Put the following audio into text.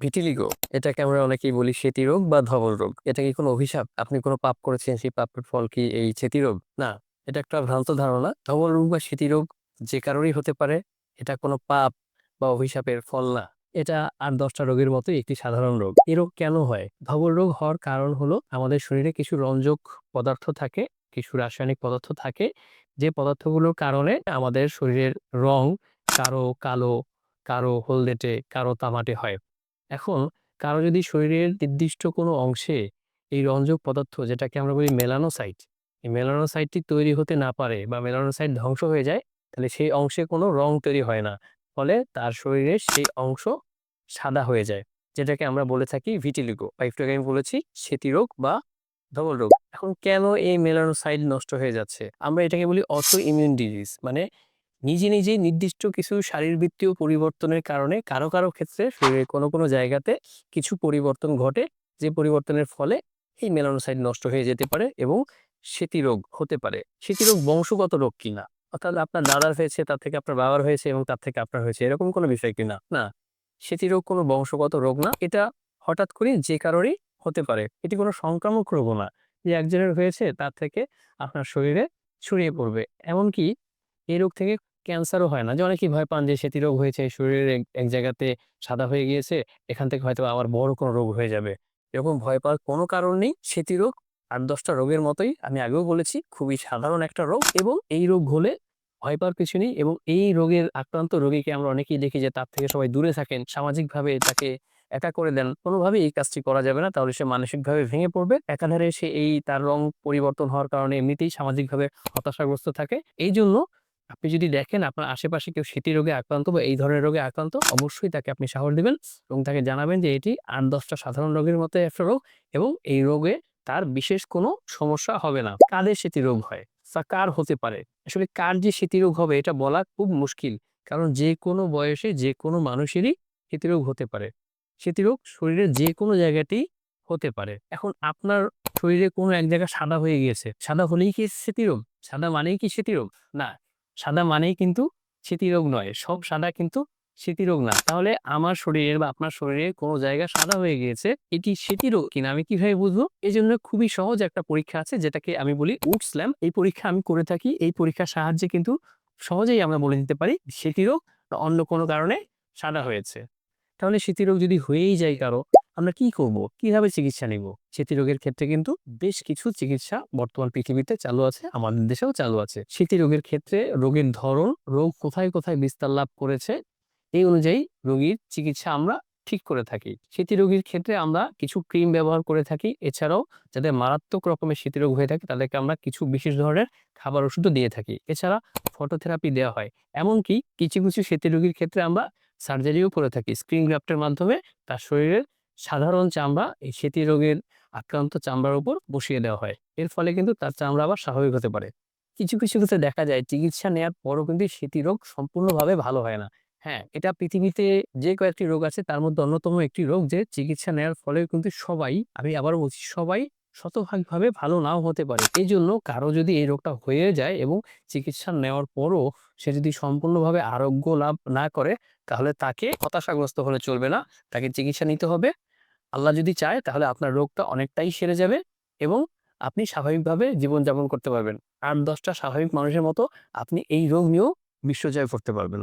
Vitiligo এটাকে আমরা অনেকেই বলি সেতি রোগ বা ধবল রোগ। এটা কি কোনো অভিশাপ? আপনি কোনো পাপ করেছেন, সেই পাপের ফল কি এই সেতি রোগ? না, এটা একটা ভ্রান্ত ধারণা। ধবল রোগ বা সেতি রোগ যে কারোরই হতে পারে, এটা কোনো পাপ বা অভিশাপের ফল না। এটা আর দশটা রোগের মতোই একটি সাধারণ রোগ। এই রোগ কেন হয়? ধবল রোগ হওয়ার কারণ হলো আমাদের শরীরে কিছু রঞ্জক পদার্থ থাকে, কিছু রাসায়নিক পদার্থ থাকে, যে পদার্থগুলোর কারণে আমাদের শরীরের রং কারও কালো, কারও হলদেটে, কারও তামাটে হয়। এখন কারও যদি শরীরের নির্দিষ্ট কোনো অংশে এই রঞ্জক পদার্থ, যেটাকে আমরা বলি মেলানোসাইট, এই মেলানোসাইটটি তৈরি হতে না পারে বা মেলানোসাইট ধ্বংস হয়ে যায়, তাহলে সেই অংশে কোনো রং তৈরি হয় না। ফলে তার শরীরের সেই অংশ সাদা হয়ে যায়, যেটাকে আমরা বলে থাকি ভিটিলিগো বা একটু আমি বলেছি সেতি রোগ বা ধবল রোগ। এখন কেন এই মেলানোসাইট নষ্ট হয়ে যাচ্ছে? আমরা এটাকে বলি অটো ইমিউন ডিজিজ মানে নিজে নিজেই নির্দিষ্ট কিছু শারীরবৃত্তীয় পরিবর্তনের কারণে কারও কারও ক্ষেত্রে শরীরের কোনো কোনো জায়গাতে কিছু পরিবর্তন ঘটে, যে পরিবর্তনের ফলে এই মেলানোসাইট নষ্ট হয়ে যেতে পারে এবং রোগ হতে পারে। রোগ বংশগত রোগ কিনা অর্থাৎ আপনার দাদার হয়েছে, তার থেকে আপনার বাবার হয়েছে এবং তার থেকে আপনার হয়েছে, এরকম কোনো বিষয় কিনা না? রোগ কোনো বংশগত রোগ না। এটা হঠাৎ করে যে কারোরই হতে পারে। এটি কোনো সংক্রামক রোগও না, যে একজনের হয়েছে, তার থেকে আপনার শরীরে ছড়িয়ে পড়বে। এমনকি এই রোগ থেকে ক্যান্সারও হয় না। যে অনেকেই ভয় পান যে, সেটি রোগ হয়েছে, শরীরের এক জায়গাতে সাদা হয়ে গিয়েছে, এখান থেকে হয়তো আবার বড় কোনো রোগ হয়ে যাবে। এরকম ভয় পাওয়ার কোনো কারণ নেই সেতি রোগ। আট দশটা রোগের মতোই আমি আগেও বলেছি, খুবই সাধারণ একটা রোগ এবং এই রোগ হলে ভয় পাওয়ার কিছু নেই এবং এই রোগের আক্রান্ত রোগীকে আমরা অনেকেই দেখি যে, তার থেকে সবাই দূরে থাকেন, সামাজিকভাবে তাকে একা করে দেন। কোনোভাবে এই কাজটি করা যাবে না, তাহলে সে মানসিকভাবে ভেঙে পড়বে। একাধারে সে এই তার রং পরিবর্তন হওয়ার কারণে এমনিতেই সামাজিকভাবে হতাশাগ্রস্ত থাকে। এই জন্য আপনি যদি দেখেন আপনার আশেপাশে কেউ সেটি রোগে আক্রান্ত বা এই ধরনের রোগে আক্রান্ত, অবশ্যই তাকে আপনি সাহস দিবেন এবং তাকে জানাবেন যে এটি আট দশটা সাধারণ রোগের মতো একটা রোগ এবং এই রোগে তার বিশেষ কোনো সমস্যা হবে না। কাদের সেটি রোগ হয়? বা কার হতে পারে? আসলে কার যে স্মৃতি রোগ হবে এটা বলা খুব মুশকিল, কারণ যে কোনো বয়সে যে কোনো মানুষেরই স্মৃতিরোগ হতে পারে। স্মৃতিরোগ শরীরের যে কোনো জায়গাতেই হতে পারে। এখন আপনার শরীরে কোনো এক জায়গা সাদা হয়ে গিয়েছে, সাদা হলেই কি স্মৃতিরোগ সাদা মানেই কি স্মৃতিরোগ না সাদা মানেই কিন্তু স্মৃতিরোগ নয়, সব সাদা কিন্তু স্মৃতিরোগ না। তাহলে আমার শরীরের বা আপনার শরীরে কোনো জায়গা সাদা হয়ে গিয়েছে, এটি স্মৃতিরোগ কিনা আমি কীভাবে বুঝব? এই জন্য খুবই সহজ একটা পরীক্ষা আছে, যেটাকে আমি বলি উড স্ল্যাম। এই পরীক্ষা আমি করে থাকি, এই পরীক্ষার সাহায্যে কিন্তু সহজেই আমরা বলে দিতে পারি স্মৃতিরোগ অন্য কোনো কারণে সাদা হয়েছে। তাহলে স্মৃতিরোগ যদি হয়েই যায় কারও আমরা কি করব? কীভাবে চিকিৎসা নিব? স্মৃতি রোগের ক্ষেত্রে কিন্তু বেশ কিছু চিকিৎসা বর্তমান পৃথিবীতে চালু আছে, আমাদের দেশেও চালু আছে। স্মৃতিরোগের ক্ষেত্রে রোগের ধরন, রোগ কোথায় কোথায় বিস্তার লাভ করেছে, এই অনুযায়ী রোগীর চিকিৎসা আমরা ঠিক করে থাকি। স্মৃতি রোগীর ক্ষেত্রে আমরা কিছু ক্রিম ব্যবহার করে থাকি, এছাড়াও যাদের মারাত্মক রকমের স্মৃতিরোগ হয়ে থাকে তাদেরকে আমরা কিছু বিশেষ ধরনের খাবার ওষুধও দিয়ে থাকি, এছাড়া ফটোথেরাপি দেওয়া হয়। এমনকি কিছু কিছু স্মৃতি রোগীর ক্ষেত্রে আমরা সার্জারিও করে থাকি স্ক্রিন গ্রাফটের মাধ্যমে তার শরীরের সাধারণ চামড়া এই সেতি রোগের আক্রান্ত চামড়ার উপর বসিয়ে দেওয়া হয়। এর ফলে কিন্তু তার চামড়া আবার স্বাভাবিক হতে পারে। কিছু কিছু ক্ষেত্রে দেখা যায় চিকিৎসা নেওয়ার পরও কিন্তু সেতি রোগ সম্পূর্ণভাবে ভালো হয় না। হ্যাঁ এটা পৃথিবীতে যে কয়েকটি রোগ আছে তার মধ্যে অন্যতম একটি রোগ যে চিকিৎসা নেওয়ার ফলে কিন্তু সবাই, আমি আবার বলছি সবাই শতভাগভাবে ভালো নাও হতে পারে। এই জন্য কারও যদি এই রোগটা হয়ে যায় এবং চিকিৎসা নেওয়ার পরও সে যদি সম্পূর্ণভাবে আরোগ্য লাভ না করে, তাহলে তাকে হতাশাগ্রস্ত হলে চলবে না। তাকে চিকিৎসা নিতে হবে। আল্লাহ যদি চায়, তাহলে আপনার রোগটা অনেকটাই সেরে যাবে এবং আপনি স্বাভাবিকভাবে জীবনযাপন করতে পারবেন। আর দশটা স্বাভাবিক মানুষের মতো আপনি এই রোগ নিয়েও বিশ্বজয় করতে পারবেন।